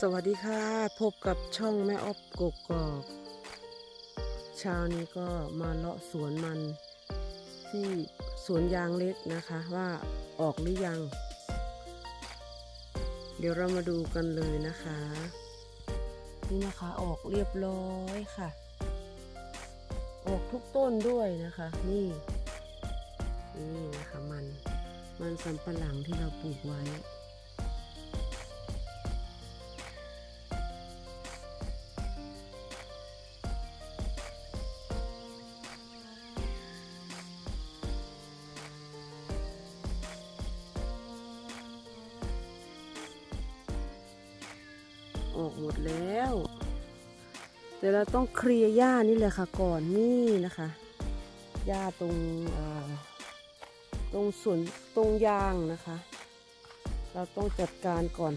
สวัสดีค่ะ พบกับช่องแม่ออฟกกอกเช้านี้ก็มาเลาะสวนมันที่สวนยางเล็กนะคะว่าออกหรือยัง เดี๋ยวเรามาดูกันเลยนะคะ นี่นะคะออกเรียบร้อยค่ะ ออกทุกต้นด้วยนะคะ นี่ นี่นะคะมัน มันสำปะหลังที่เราปลูกไว้ ออกหมดแล้ว แต่เราต้องเคลียร์หญ้านี่แหละค่ะก่อนนี่นะคะหญ้าตรงตรงส่วนตรงยางนะคะ เราต้องจัดการก่อน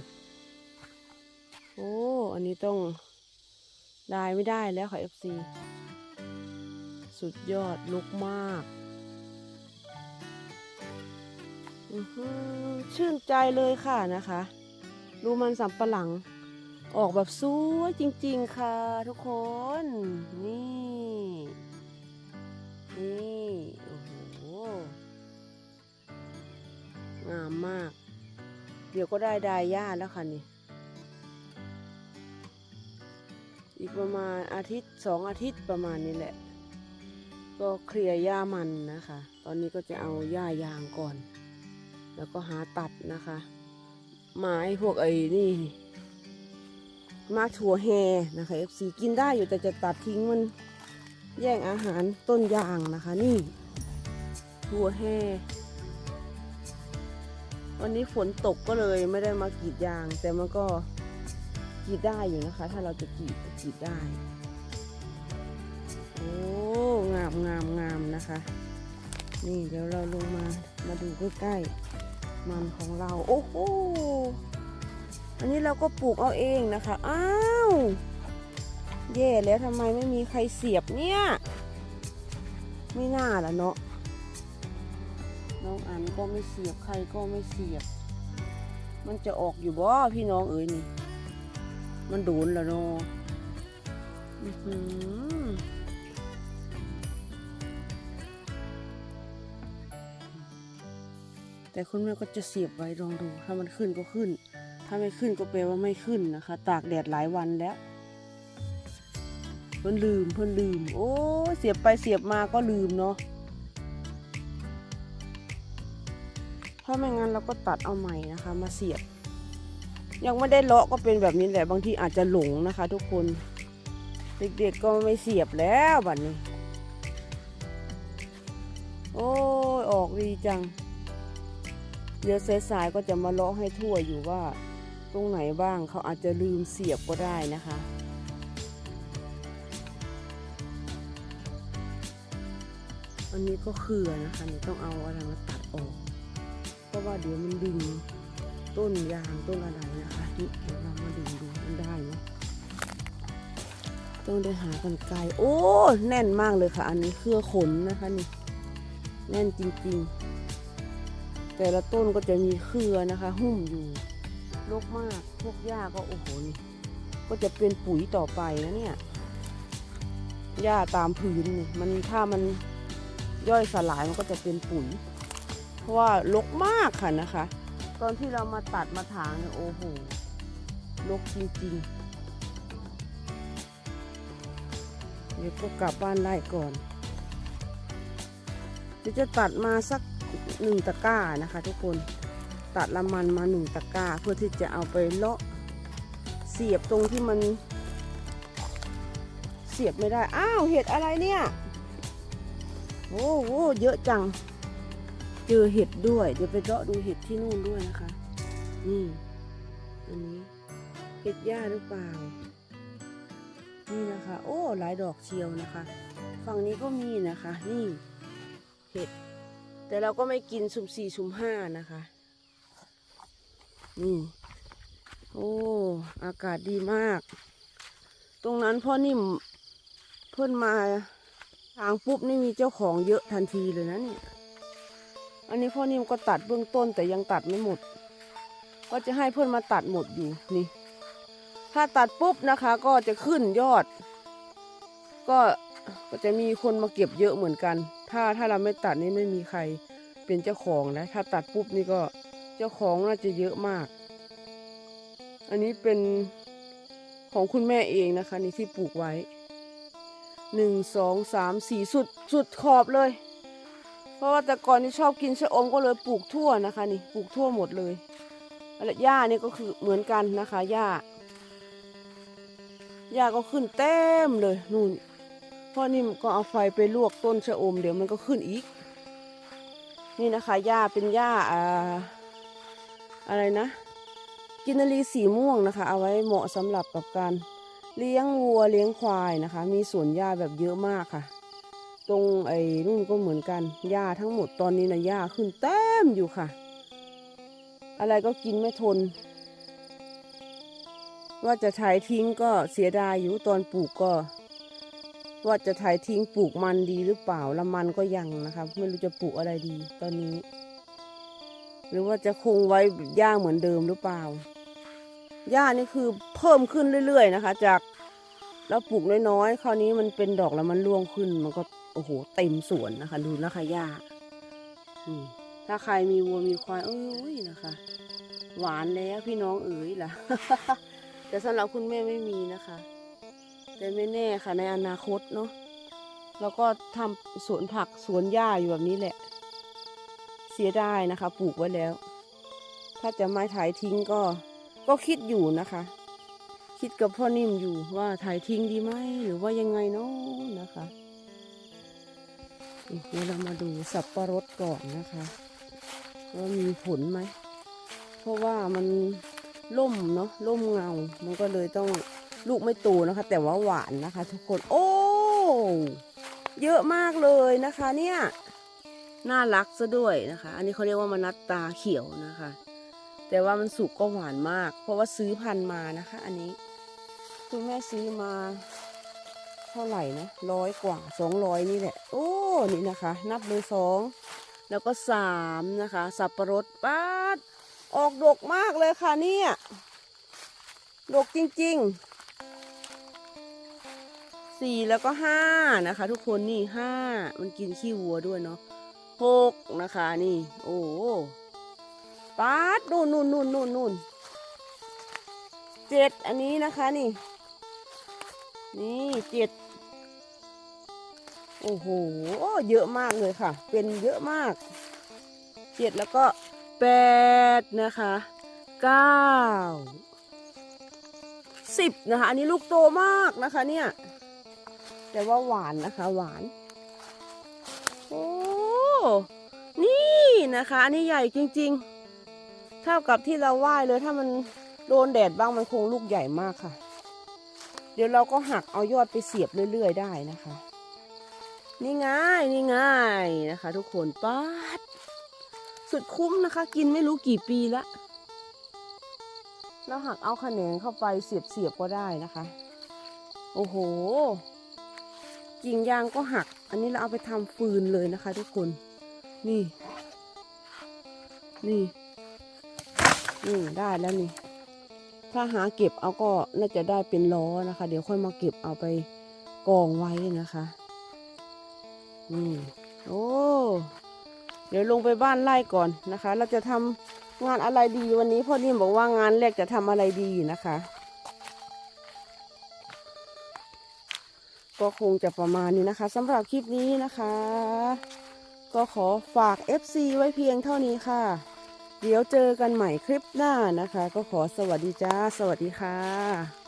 โอ้อันนี้ต้องได้ไม่ได้แล้วค่ะ FC สุดยอดลุกมากชื่นใจเลยค่ะนะคะ ดูมันสำปะหลัง ออกแบบสวยจริงๆค่ะทุกคน นี่ นี่ โอ้โห งามมาก เดี๋ยวก็ได้ดายหญ้าแล้วค่ะนี่ อีกประมาณอาทิตย์สองอาทิตย์ประมาณนี้แหละ ก็เคลียร์หญ้ามันนะคะ ตอนนี้ก็จะเอาหญ้ายางก่อน แล้วก็หาตัดนะคะ ไม้พวกไอ้นี่ มากถั่วแฮนะคะ FC กินได้อยู่แต่จะตัดทิ้งมันแย่งอาหารต้นยางนะคะ นี่ถั่วแฮวันนี้ฝนตกก็เลยไม่ได้มากรีดยาง แต่มันก็กรีดได้อยู่นะคะ ถ้าเราจะกรีดก็กรีดได้โอ้งามงามงามนะคะ นี่เดี๋ยวเราลงมามาดูใกล้ๆมันของเรา โอ้โห อันนี้เราก็ปลูกเอาเองนะคะ อ้าว แย่แล้วทำไมไม่มีใครเสียบเนี่ย ไม่น่าละเนาะ น้องอันก็ไม่เสียบ ใครก็ไม่เสียบ มันจะออกอยู่บ่พี่น้องเอ๋ยนี่ มันโดนแล้วเนาะแต่คุณแม่ก็จะเสียบไว้ลองดู ถ้ามันขึ้นก็ขึ้น ถ้าไม่ขึ้นก็แปลว่าไม่ขึ้นนะคะ ตากแดดหลายวันแล้ว เพิ่นลืมเพิ่นลืม โอ้เสียบไปเสียบมาก็ลืมเนาะถ้าไม่งั้นเราก็ตัดเอาใหม่นะคะ มาเสียบ ยังไม่ได้เลาะก็เป็นแบบนี้แหละบางทีอาจจะหลงนะคะ ทุกคนเด็กๆก็ไม่เสียบแล้วบัดนี้ โอ้ยออกดีจังเดี๋ยวสายๆก็จะมาเลาะให้ทั่วอยู่ว่า ตรงไหนบ้างเขาอาจจะลืมเสียบก็ได้นะคะ อันนี้ก็เขื่อนะคะนี่ต้องเอาอะไรมาตัดออก เพราะว่าเดี๋ยวมันดึงต้นยางต้นอะไรนะคะนี่เดี๋ยวเรามาดึงดูมันได้ไหมต้องได้หากันไกลโอ้แน่นมากเลยค่ะ อันนี้เครือขนนะคะนี่แน่นจริงๆ แต่ละต้นก็จะมีเครือนะคะ หุ้มอยู่ รกมาก พวกหญ้าก็โอ้โหนี่ก็จะเป็นปุ๋ยต่อไปนะเนี่ย หญ้าตามพื้นมันถ้ามันย่อยสลายมันก็จะเป็นปุ๋ย เพราะว่ารกมากค่ะนะคะ ตอนที่เรามาตัดมาถางเนี่ยโอ้โหรกจริงๆ เดี๋ยวก็กลับบ้านได้ก่อน เดี๋ยวจะตัดมาสักหนึ่งตะกร้านะคะทุกคน ตัดละมันมาหนึ่งตะกร้าเพื่อที่จะเอาไปเลาะเสียบตรงที่มัน เสียบไม่ได้ อ้าวเห็ดอะไรเนี่ย โอ้โหเยอะจัง เจอเห็ดด้วย เดี๋ยวไปเลาะดูเห็ดที่นู่นด้วยนะคะ นี่ อันนี้เห็ดหญ้าหรือเปล่า นี่นะคะ โอ้หลายดอกเชียวนะคะ ฝั่งนี้ก็มีนะคะ นี่ เห็ด แต่เราก็ไม่กินสุ่มสี่สุ่มห้านะคะ นี่ โอ้ อากาศดีมาก ตรงนั้นพ่อนิ่มเพื่อนมาทางปุ๊บนี่มีเจ้าของเยอะทันทีเลยนะเนี่ย อันนี้พ่อนิ่มก็ตัดเบื้องต้นแต่ยังตัดไม่หมด ก็จะให้เพื่อนมาตัดหมดอยู่นี่ ถ้าตัดปุ๊บนะคะก็จะขึ้นยอด ก็ก็จะมีคนมาเก็บเยอะเหมือนกัน ถ้าถ้าเราไม่ตัดนี่ไม่มีใครเป็นเจ้าของนะ ถ้าตัดปุ๊บนี่ก็ เจ้าของน่าจะเยอะมาก อันนี้เป็นของคุณแม่เองนะคะนี่ที่ปลูกไว้หนึ่งสองสามสี่สุดสุดขอบเลย เพราะว่าแต่ก่อนนี่ชอบกินชะอมก็เลยปลูกทั่วนะคะ นี่ปลูกทั่วหมดเลยและหญ้านี่ก็คือเหมือนกันนะคะหญ้าหญ้าก็ขึ้นเต็มเลยนู่นพ่อนิ่มก็เอาไฟไปลวกต้นชะอมเดี๋ยวมันก็ขึ้นอีก นี่นะคะหญ้าเป็นหญ้าอ่า อะไรนะกินนารีสีม่วงนะคะ เอาไว้เหมาะสำหรับกับการเลี้ยงวัวเลี้ยงควายนะคะ มีสวนหญ้าแบบเยอะมากค่ะ ตรงไอ้นู่นก็เหมือนกันหญ้าทั้งหมดตอนนี้นะหญ้าขึ้นเต็มอยู่ค่ะ อะไรก็กินไม่ทน ว่าจะถ่ายทิ้งก็เสียดายอยู่ตอนปลูกก็ ว่าจะถ่ายทิ้งปลูกมันดีหรือเปล่าละมันก็ยังนะคะ ไม่รู้จะปลูกอะไรดีตอนนี้ หรือว่าจะคงไว้หญ้าเหมือนเดิมหรือเปล่าหญ้านี่คือเพิ่มขึ้นเรื่อยๆนะคะ จากเราปลูกน้อยๆ คราวนี้มันเป็นดอกแล้วมันร่วงขึ้น มันก็โอ้โหเต็มสวนนะคะ ดูนะคะหญ้านี่ถ้าใครมีวัวมีควายเอ้ยนะคะ หวานแล้วพี่น้องเอ๋ยล่ะ แต่สำหรับคุณแม่ไม่มีนะคะ แต่ไม่แน่ค่ะในอนาคตเนาะแล้วก็ทำสวนผักสวนหญ้าอยู่แบบนี้แหละ เสียดายนะคะ ปลูกไว้แล้ว ถ้าจะไม้ถ่ายทิ้งก็ก็คิดอยู่นะคะ คิดกับพ่อนิ่มอยู่ว่าถ่ายทิ้งดีไหมหรือว่ายังไงเนาะนะคะเดี๋ยวเรามาดูสับปะรดก่อนนะคะว่ามีผลไหม เพราะว่ามันล่มเนาะล่มเงา มันก็เลยต้องลูกไม่โตนะคะ แต่ว่าหวานนะคะ ทุกคน โอ้ เยอะมากเลยนะคะ เนี่ย น่ารักซะด้วยนะคะ อันนี้เขาเรียกว่ามนัดตาเขียวนะคะ แต่ว่ามันสุกก็หวานมาก เพราะว่าซื้อพันมานะคะ อันนี้คุณแม่ซื้อมาเท่าไหร่นะร้อยกว่าสองร้อยนี่แหละ โอ้นี่นะคะ นับเลยสองแล้วก็สามนะคะ สับปะรดป้าดออกดกมากเลยค่ะเนี่ยดกจริงๆสี่แล้วก็ห้านะคะ ทุกคนนี่ห้ามันกินขี้วัวด้วยเนาะ หกนะคะนี่ โอ้ปาดนู่นนู่นนู่นนู่นนู่นเจ็ดอันนี้นะคะนี่ นี่เจ็ดโอ้โหเยอะมากเลยค่ะ เป็นเยอะมากเจ็ดแล้วก็แปดนะคะเก้าสิบนะคะ อันนี้ลูกโตมากนะคะเนี่ย แต่ว่าหวานนะคะหวาน นี่นะคะอันนี้ใหญ่จริงๆ เท่ากับที่เราไหว้เลยถ้ามันโดนแดดบ้างมันคงลูกใหญ่มากค่ะ เดี๋ยวเราก็หักเอายอดไปเสียบเรื่อยๆได้นะคะ นี่ง่ายนี่ง่ายนะคะ ทุกคนป๊าดสุดคุ้มนะคะ กินไม่รู้กี่ปีละแล้วหักเอาขนงเข้าไปเสียบเสียบๆก็ได้นะคะ โอ้โหกิ่งยางก็หัก อันนี้เราเอาไปทำฟืนเลยนะคะ ทุกคน นี่ นี่ นี่ได้แล้วนี่ ถ้าหาเก็บเอาก็น่าจะได้เป็นล้อนะคะ เดี๋ยวค่อยมาเก็บเอาไปกองไว้นะคะ นี่ โอ้ เดี๋ยวลงไปบ้านไล่ก่อนนะคะ เราจะทำงานอะไรดีวันนี้พ่อนิ่มบอกว่างานแรกจะทำอะไรดีนะคะก็คงจะประมาณนี้นะคะสำหรับคลิปนี้นะคะ ก็ขอฝาก FC ไว้เพียงเท่านี้ค่ะ เดี๋ยวเจอกันใหม่คลิปหน้านะคะ ก็ขอสวัสดีจ้า สวัสดีค่ะ